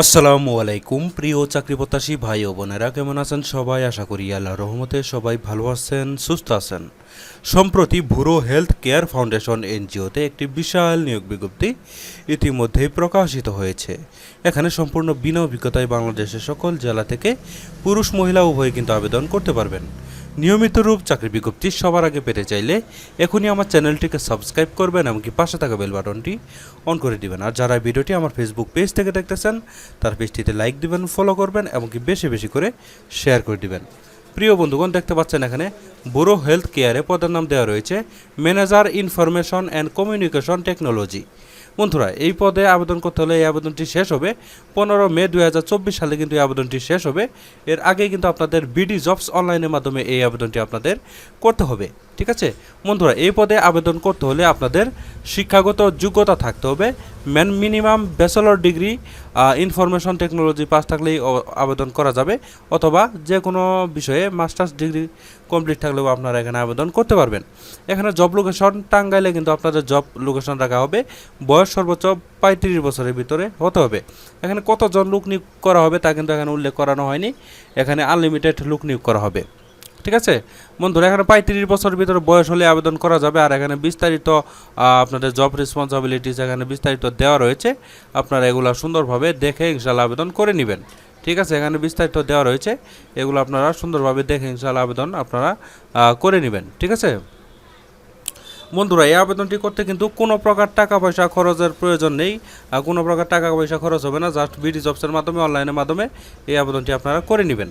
আসসালামু আলাইকুম, প্রিয় চাকরি প্রত্যাশী ভাই ও বোনেরা, কেমন আছেন সবাই? আশা করি আল্লাহ রহমতে সবাই ভালো আছেন, সুস্থ আছেন। সম্প্রতি ভুরো হেলথ কেয়ার ফাউন্ডেশন এনজিওতে একটি বিশাল নিয়োগ বিজ্ঞপ্তি ইতিমধ্যেই প্রকাশিত হয়েছে। এখানে সম্পূর্ণ বিনা অভিজ্ঞতায় বাংলাদেশের সকল জেলা থেকে পুরুষ মহিলা উভয়ে কিন্তু আবেদন করতে পারবেন। নিয়মিত রূপ চাকরি বিজ্ঞপ্তি সবার আগে পেতে চাইলে এখনই আমার চ্যানেলটিকে সাবস্ক্রাইব করবেন এমনকি পাশে থাকা বেল বাটনটি অন করে দিবেন। আর যারা ভিডিওটি আমার ফেসবুক পেজ থেকে দেখতেছেন, তার পেজটিতে লাইক দিবেন ফলো করবেন এমনকি বেশি বেশি করে শেয়ার করে দিবেন। প্রিয় বন্ধুগণ, দেখতে পাচ্ছেন এখানে বুড়ো হেলথ কেয়ারে পদের নাম দেওয়া রয়েছে manager information and communication technology বন্ধুরা, এই পদে আবেদন করতে হলে এই আবেদনটি শেষ হবে। পনেরো মে দু হাজার চব্বিশ সালে কিন্তু এই আবেদনটি শেষ হবে। এর আগে কিন্তু আপনাদের বিডি জবস অনলাইনের মাধ্যমে এই আবেদনটি আপনাদের করতে হবে। ঠিক আছে? বন্ধুরা, এই পদে আবেদন করতে হলে আপনাদের শিক্ষাগত যোগ্যতা থাকতে হবে। Man minimum bachelor degree information technology pass থাকলেই আবেদন করা যাবে। অথবা যে কোনো বিষয়ে মাস্টার্স ডিগ্রি কমপ্লিট থাকলেও আপনারা এখানে আবেদন করতে পারবেন। এখানে জব লোকেশন টাঙ্গাইলে কিন্তু আপনাদের জব লোকেশন রাখা হবে। বয়স সর্বোচ্চ পঁয়ত্রিশ বছরের ভিতরে হতে হবে। এখানে কতজন লোক নিয়োগ করা হবে তা কিন্তু এখানে উল্লেখ করানো হয়নি। এখানে আনলিমিটেড লোক নিয়োগ করা হবে। ঠিক আছে? বন্ধুরা, এখানে পঁয়ত্রিশ বছর ভিতরে বয়স হলে আবেদন করা যাবে আর এখানে বিস্তারিত আপনাদের জব রেসপন্সিবিলিটিস এখানে বিস্তারিত দেওয়া রয়েছে। আপনারা এগুলো সুন্দরভাবে দেখে ইনশাল্লাহ আবেদন করে নেবেন। ঠিক আছে? এখানে বিস্তারিত দেওয়া রয়েছে। এগুলো আপনারা সুন্দরভাবে দেখে ইনশাল্লাহ আবেদন আপনারা করে নেবেন। ঠিক আছে? বন্ধুরা, এই আবেদনটি করতে কিন্তু কোনো প্রকার টাকা পয়সা খরচের প্রয়োজন নেই। কোনো প্রকার টাকা পয়সা খরচ হবে না। জাস্ট বিডি জবসের মাধ্যমে, অনলাইনের মাধ্যমে এই আবেদনটি আপনারা করে নেবেন।